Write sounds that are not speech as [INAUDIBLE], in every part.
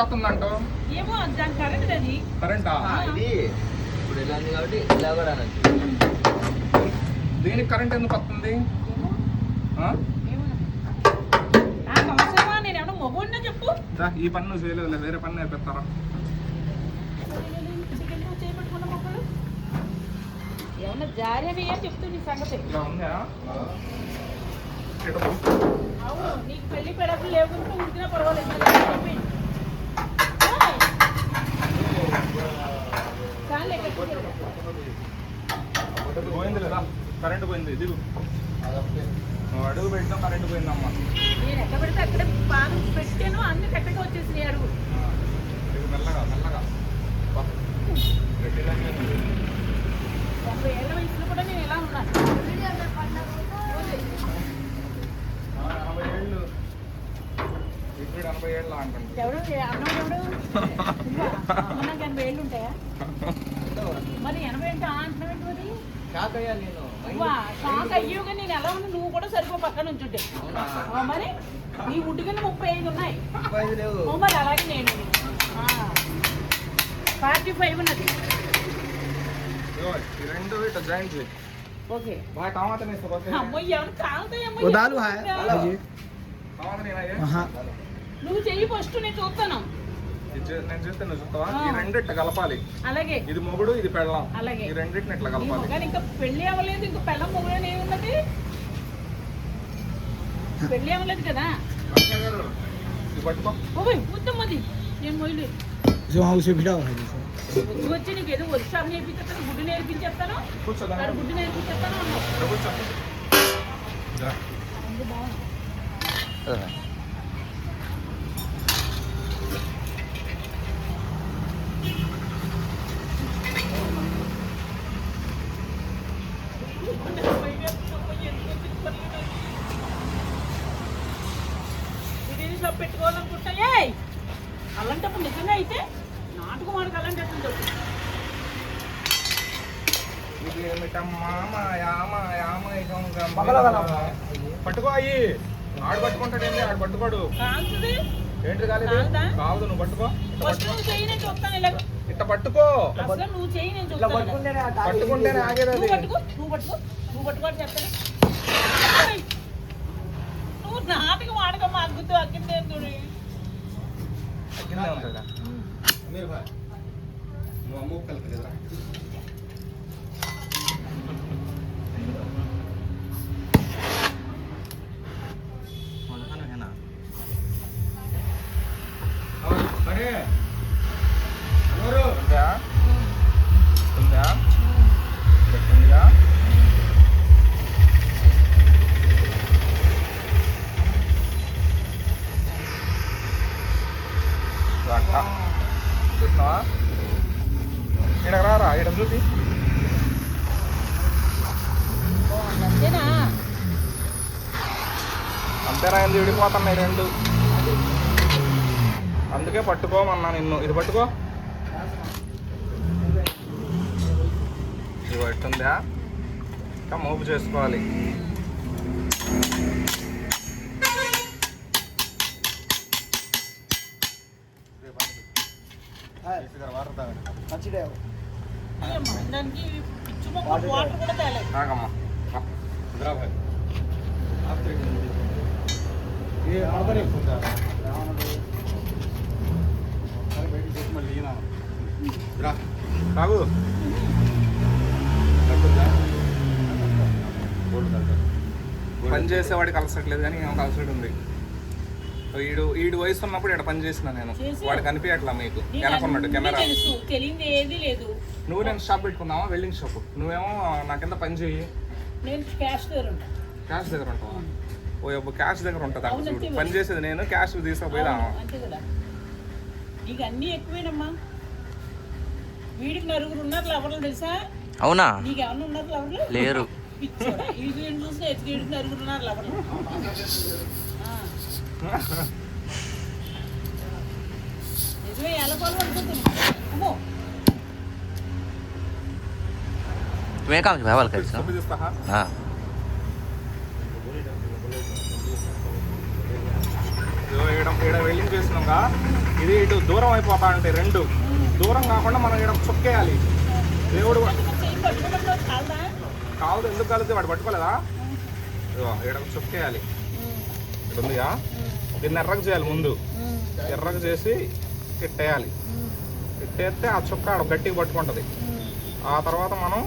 వస్తుందంటో? ఏమో దాని కరెంట్ అది. కరెంటా ఆ, ఇది ఇప్పుడు ఇలా ఉంది కాబట్టి ఇలా కూడా అనొచ్చు. దీనికి కరెంట్ ఎందుకు వస్తుంది? ఈ పని నువ్వు చేయలేదు వేరే పని నేర్పిస్తారా? చికెన్ చేపట్టుకున్న మొక్కలు ఏమన్నా జారీ అని చెప్తుంది నీ సంగతి? ఇలా ఉందా? నీకు పెళ్ళి పెడకు లేకుంటే ఉడికినా పర్వాలేదు మరి అని చెప్పి ఓయ్. చాలే కట్టుకో. పోయింది లేదా కరెంట్ పోయింది దిగు. అడుగు పెట్టినా కరెంట్ పోయిందమ్మా. నేను ఎక్కడ పెడితే అక్కడ పాలు పెట్టాను అన్ని ఎక్కడికి వచ్చేసినాయి అడుగు. మెల్లగా మెల్లగా. తొంభై ఏళ్ళ వయసులో కూడా నేను ఎలా ఉన్నాను ఎనభై ఏళ్ళు. ఇప్పుడు ఎనభై ఏళ్ళు అంటుంది. ఎవడు అన్నం ఎవడు ఎనభై ఏళ్ళు ఉంటాయా [LAUGHS] మరి ఎనభై అంటే ఆ అంటున్నావు ఏంటి మరి షాక్ అయ్యాక నేను. ఎలా ఉన్నా నువ్వు కూడా సరిపో పక్కన నుంచి మరి నీ ఉడ్డుకని ముప్పై ఐదు ఉన్నాయి. మరి అలాగే నేను. ఫార్టీ ఫైవ్ ఉన్నది. నువ్వు చెయ్యి ఫస్ట్ నేను చూస్తాను. నేను చూస్తాను చూస్తావా? ఈ రెండిట్లా కలపాలి. అలాగే. ఇది మొగుడు ఇది పెళ్ళం. అలాగే. ఈ రెండిటిని ఇట్లా కలపాలి. కానీ ఇంకా పెళ్ళి అవ్వలేదు ఇంకా పెళ్ళం మొగుడు ఏమున్నది పెళ్ళి అవ్వలేదు కదా? ఇది పట్టుకో. ఓయ్ ఉత్తమ్ వచ్చి నీకు ఏదో వర్క్షాప్ నేర్పించేస్తాను గుడ్డు నేర్పించేస్తాను. గుడ్డు నేర్పించేస్తాను ఏమిటమ్మా. పట్టుకో అయ్యి. ఆడు పట్టుకుంటాడేంటి ఆడు పట్టుకోడు. ఏంటి కాలేదు? కావదు నువ్వు పట్టుకో. ఇట్ట పట్టుకో. నువ్వు నువ్వు పట్టుకుంటేనే ఆగేది నువ్వు అది నువ్వు నువ్వు! నువ్వు నాటకం ఆడకం అగ్గుతూ అగ్గిందే చూడు కింద ఉంటుందా అరే అంతేనా ఎందుకు విడిపోతున్నాయి రెండు. అందుకే పట్టుకోమన్నా నిన్ను. ఇది పట్టుకో. ఇది పట్టుందా ఇంకా మోపు చేసుకోవాలి. మంచిదే అయ్యమ్మ, పని చేసేవాడికి అలసట్లేదు కానీ ఏమో అలసట ఉంది. ఈడు ఈడు వయసు ఉన్నప్పుడు ఇక్కడ పని చేసిన నేను. వాడు కనిపించట్లా మీకు? వెనకున్నట్టు కెమెరా. నువ్వు నేను షాప్ పెట్టుకున్నావా వెల్డింగ్ షాప్. నువ్వేమో నా కింద పని చేయి క్యాష్ దగ్గర ఉంటావా? ఓ యబ్బ క్యాష్ దగ్గర ఉంటుంది అక్కడ అవును, చూడు అంతే పని మరి. చేసేది నేను క్యాష్ తీసుకుపోయిదా అవును, అంతే కదా నీకు అన్నీ ఎక్కువేనమ్మా వీడికి నలుగురు ఉన్నారు లవర్లు తెలుసా అవునా నీకు ఏమన్నా ఉన్నారు లవర్లు లేరు పిచ్చోడా వీడికి ఏం చూస్తే ఎత్తుకేడికి నలుగురు ఉన్నారు లవర్లు ఆ. నిజమే ఎలా పాలు పడిపోతుంది అమ్మో तुम्हें काम है वाल कर డబ్బు ఇక్కడ ఈడ వెల్డింగ్ చేసినాగా ఇది ఇటు దూరం అయిపోతా ఉంటాయి రెండు. దూరం కాకుండా మనం ఇక్కడ చొక్కేయాలి. దేవుడు కావదు కాదు ఎందుకు కలిగితే వాడు పట్టుకోలేదా? ఇక్కడ చొక్కేయాలి. ఇక్కడ ఉందిగా? దీన్ని ఎర్రకు చేయాలి ముందు. ఎర్రకు చేసి ఇట్టేయాలి ఇట్టేస్తే ఆ చుక్క ఆడ గట్టిగా పట్టుకుంటుంది. ఆ తర్వాత మనం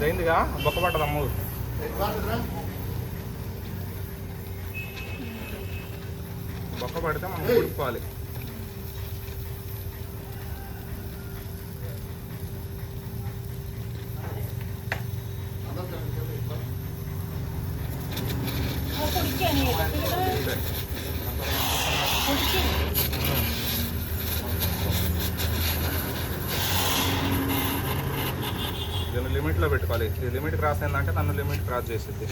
దైందిగా బొక్క పట్టదు అమ్ము బొక్క పడితే మనం ఉడుకోవాలి దీన్ని లిమిట్లో పెట్టుకోవాలి. లిమిట్ క్రాస్ అయిందంటే నన్ను లిమిట్ క్రాస్ చేసేది.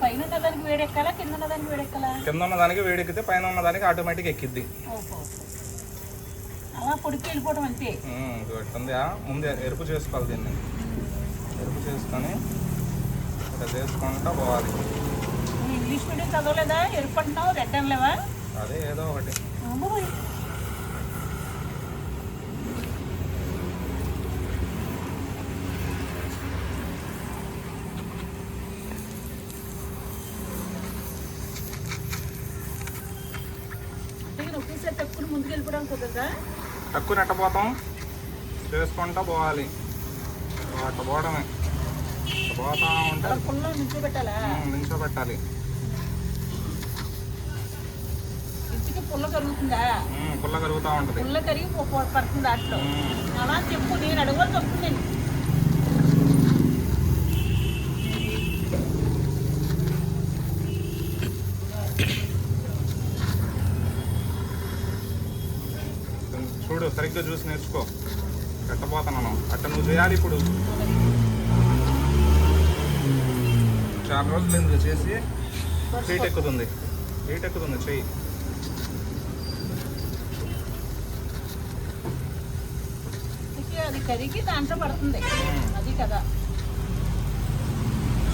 పైన ఉన్న దానికి వేడెక్కాలా? కింద ఉన్న దానికి వేడెక్కాలా? కింద ఉన్న దానికి వేడెక్కితే పైన ఉన్న దానికి ఆటోమేటిక్ ఎక్కిద్ది. అలా పొడికి వెళ్ళిపోవడం అంతే. ముందే ఎరుపు చేసుకోవాలి దీన్ని. ఎరుపు చేసుకొని ఇట్లా చేసుకుంటా పోవాలి. ఇంగ్లీష్ మీడియం చదవలేదా? ఎరుపు అంటున్నావు రెడ్ అనలేవా? అదే ఏదో ఒకటి అమ్మో మరి. అంటే ఈయన ఒకేసారి తక్కువ కుదరదా నెట్టపోతాం. చేసుకుంటా పోవాలి. అట్లా పోవడమే పోతా ఉంటే అలా పుల్ల నుంచో పెట్టాలా ఉమ్, నించోబెట్టాలి ఇంటికి పుల్ల కరుగుతుందా? పుల్ల కరుగుతూ ఉంటుంది. పుల్ల కరిగి పడుతుంది దాంట్లో. అలా చెప్పు నేను అడగవలసి వస్తుంది. సరిగ్గా చూసి నేర్చుకో. పెట్టబోతున్నాను అట్ట నువ్వు చేయాలి ఇప్పుడు. చాలా రోజులు ఎందుకు చేసి. హీట్ ఎక్కుతుంది. హీట్ ఎక్కుతుంది చెయ్యి. ఇంటికి అది కరిగి దాంట్లో పడుతుంది. అది కదా.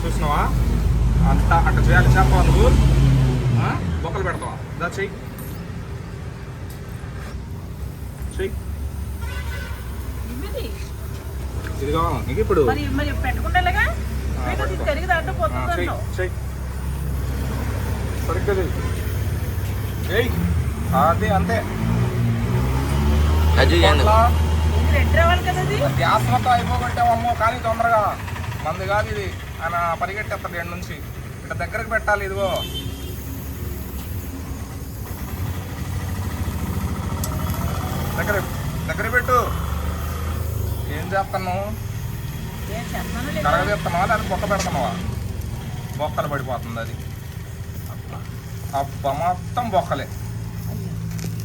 చూసినావా? అంత అట్ట చేయాలి చెప్పవా నువ్వు? బొక్కలు పెడతావా? దా చెయ్యి చెయ్యి ఇవి ఇది కావాలి? నీకు ఇప్పుడు? సరిగ్గా చెయ్యి. అది అంతే. గ్యాస్ మొత్తం అయిపోగొట్టామమ్మో కానీ తొందరగా. మంది కాదు ఇది. ఆయన పరిగెట్టేస్తాడు ఎండు నుంచి. ఇట్లా దగ్గరకు పెట్టాలి ఇదిగో. దగ్గర దగ్గర పెట్టు. ఏం లేదో. కరగదీస్తున్నావా దానికి బొక్క పెడుతున్నావా? బొక్కలు పడిపోతుంది అది. అబ్బా. మొత్తం బొక్కలే.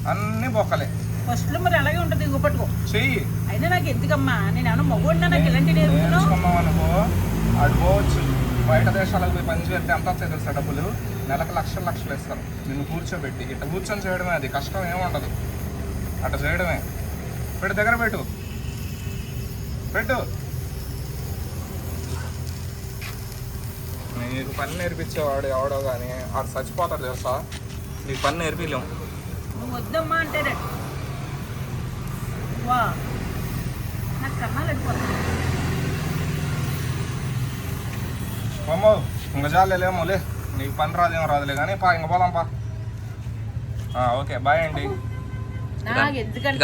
అన్ని బొక్కలే. ఫస్ట్ మరి అలాగే ఉంటుంది ఇంకో పట్టుకో. చెయ్యి. అయినా నాకు ఎందుకమ్మా? నేను ఏమన్నా మగవాడినా నాకు ఇలాంటి నేర్చుకున్నావు అనుకో పోవచ్చు. బయట దేశాలకు పోయి పని చేస్తే ఎంత తెలుసా డబ్బులు? నెలకు లక్షలు లక్షలు ఇస్తారు నిన్ను కూర్చోబెట్టి. ఇట్లా కూర్చొని చేయడమే అది. కష్టం ఏముండదు. అట్లా చేయడమే. పెట్టు దగ్గర పెట్టు. పెట్టు. నీకు పని నేర్పించేవాడు ఎవడో కానీ ఆడు చచ్చిపోతాడు తెలుసా? నీకు పని నువ్వు వద్దమ్మా అంటే అమ్మో ఇంక జాలేమో లే నీకు పని రాదేమో రాదులే కానీ పా ఇంక పోదాం పా. ఆ, ఓకే బాయ్ అండి. నాకు ఎందుకంటే